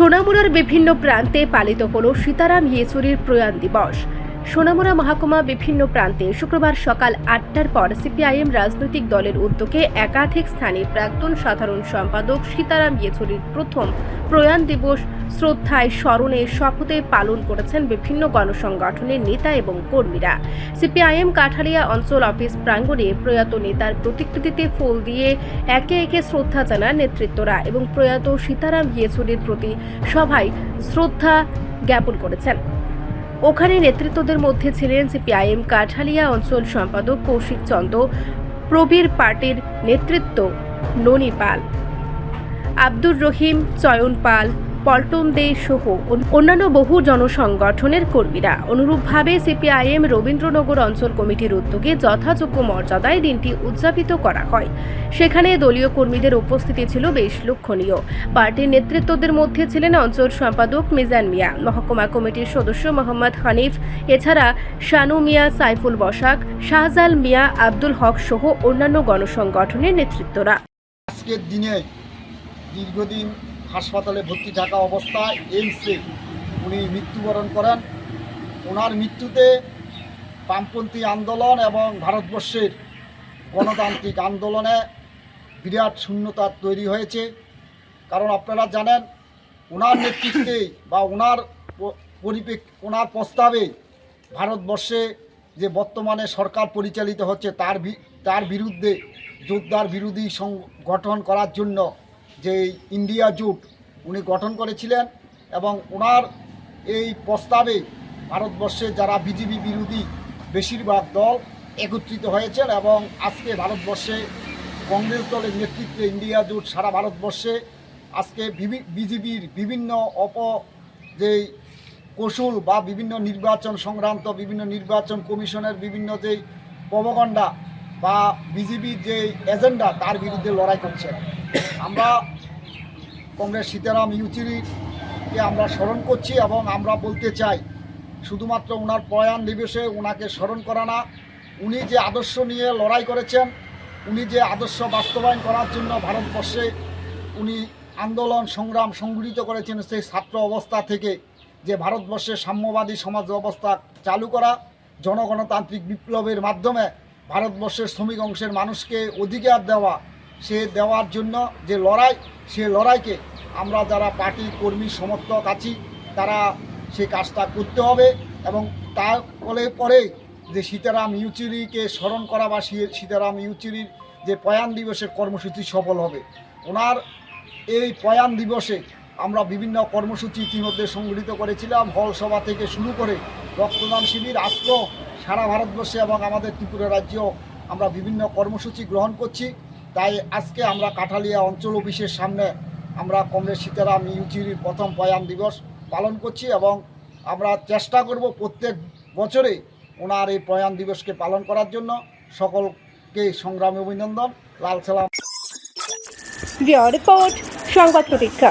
সোনামুড়ার বিভিন্ন প্রান্তে পালিত হল সীতারাম ইয়েচুরির প্রয়াণ দিবস। সোনামুড়া মহকুমা বিভিন্ন প্রান্তে শুক্রবার সকাল আটটার পর সিপিআইএম রাজনৈতিক দলের উদ্যোগে একাধিক স্থানে প্রাক্তন সাধারণ সম্পাদক সীতারাম ইয়েচুরির প্রথম প্রয়াণ দিবস শ্রদ্ধায় স্মরণে শপথে পালন করেছেন বিভিন্ন গণসংগঠনের নেতা এবং কর্মীরা। সিপিআইএম কাঠালিয়া অঞ্চল অফিস প্রাঙ্গণে প্রয়াত নেতার প্রতিকৃতিতে ফুল দিয়ে একে একে শ্রদ্ধা জানান নেতৃত্বরা এবং প্রয়াত সীতারাম ইয়েচুরির প্রতি সভায় শ্রদ্ধা জ্ঞাপন করেছেন। ওখানে নেতৃত্বদের মধ্যে ছিলেন সিপিআইএম কাঠালিয়া অঞ্চল সম্পাদক কৌশিক চন্দ্র প্রবীর পার্টির নেতৃত্ব ননী পাল, আব্দুর রহিম, চয়ন পাল পল্টন দে সহ অন্যান্য বহু জনসংগঠনের কর্মীরা অনুরূপভাবে সিপিআইএম রবীন্দ্রনগর অঞ্চল কমিটির উদ্যোগে যথাযোগ্য মর্যাদায় দিনটি উদযাপিত করা হয়। সেখানে দলীয় কর্মীদের উপস্থিতি ছিল বেশ লক্ষণীয়। পার্টির নেতৃত্বদের মধ্যে ছিলেন অঞ্চল সম্পাদক মিজান মিয়া, মহকুমা কমিটির সদস্য মোহাম্মদ হানিফ, এছাড়া শানু মিয়া, সাইফুল বসাক শাহজাল মিয়া, আব্দুল হক সহ অন্যান্য গণসংগঠনের নেতৃত্বরা। আজকের দিনে দীর্ঘদিন হাসপাতালে ভর্তি থাকা অবস্থায় এইমসে উনি মৃত্যুবরণ করেন। ওনার মৃত্যুতে বামপন্থী আন্দোলন এবং ভারতবর্ষের গণতান্ত্রিক আন্দোলনে বিরাট শূন্যতা তৈরি হয়েছে। কারণ আপনারা জানেন, ওনার নেতৃত্বে বা ওনার পরিপ্রেক ওনার প্রস্তাবে ভারতবর্ষে যে বর্তমানে সরকার পরিচালিত হচ্ছে, তার তার বিরুদ্ধে যোদ্ধার বিরোধী সংগঠন করার জন্য যে ইন্ডিয়া জুট, উনি গঠন করেছিলেন এবং ওনার এই প্রস্তাবে ভারতবর্ষে যারা বিজেপি বিরোধী বেশিরভাগ দল একত্রিত হয়েছেন এবং আজকে ভারতবর্ষে কংগ্রেস দলের নেতৃত্বে ইন্ডিয়া জোট সারা ভারতবর্ষে আজকে বিজেপির বিভিন্ন অপ যেই কৌশল বা বিভিন্ন নির্বাচন সংক্রান্ত, বিভিন্ন নির্বাচন কমিশনের বিভিন্ন যেই প্রবগণ্ডা বা বিজেপির যে এজেন্ডা, তার বিরুদ্ধে লড়াই করছে আমরা কংগ্রেস সীতারাম ইউচুরিকে আমরা স্মরণ করছি এবং আমরা বলতে চাই, শুধুমাত্র ওনার প্রয়াণ দিবসে ওনাকে স্মরণ করা না, উনি যে আদর্শ নিয়ে লড়াই করেছেন, উনি যে আদর্শ বাস্তবায়ন করার জন্য ভারতবর্ষে উনি আন্দোলন, সংগ্রাম সংগঠিত করেছেন সেই ছাত্র অবস্থা থেকে, যে ভারতবর্ষে সাম্যবাদী সমাজ ব্যবস্থা চালু করা, জনগণতান্ত্রিক বিপ্লবের মাধ্যমে ভারতবর্ষের শ্রমিক অংশের মানুষকে অধিকার দেওয়া সে দেওয়ার জন্য যে লড়াই, সে লড়াইকে আমরা যারা পার্টি কর্মী, সমর্থক আছি, তারা সে কাজটা করতে হবে এবং তার ফলে পরে যে সীতারাম ইউচুরিকে স্মরণ করা বা সীতারাম ইউচুরির যে প্রয়াণ দিবসের কর্মসূচি সফল হবে। ওনার এই প্রয়াণ দিবসে আমরা বিভিন্ন কর্মসূচি ইতিমধ্যে সংগঠিত করেছিলাম। হল সভা থেকে শুরু করে রক্তদান শিবির আজকেও সারা ভারতবর্ষে এবং আমাদের ত্রিপুরা রাজ্যেও আমরা বিভিন্ন কর্মসূচি গ্রহণ করছি। তাই আজকে আমরা কাঠালিয়া অঞ্চল অফিসের সামনে আমরা কংগ্রেস সীতারাম ইউজির প্রথম প্রয়াণ দিবস পালন করছি এবং আমরা চেষ্টা করব প্রত্যেক বছরে ওনার এই প্রয়াণ দিবসকে পালন করার জন্য। সকলকে সংগ্রামী অভিনন্দন। লাল সালাম। রিপোর্ট, সংবাদ প্রতীক্ষা।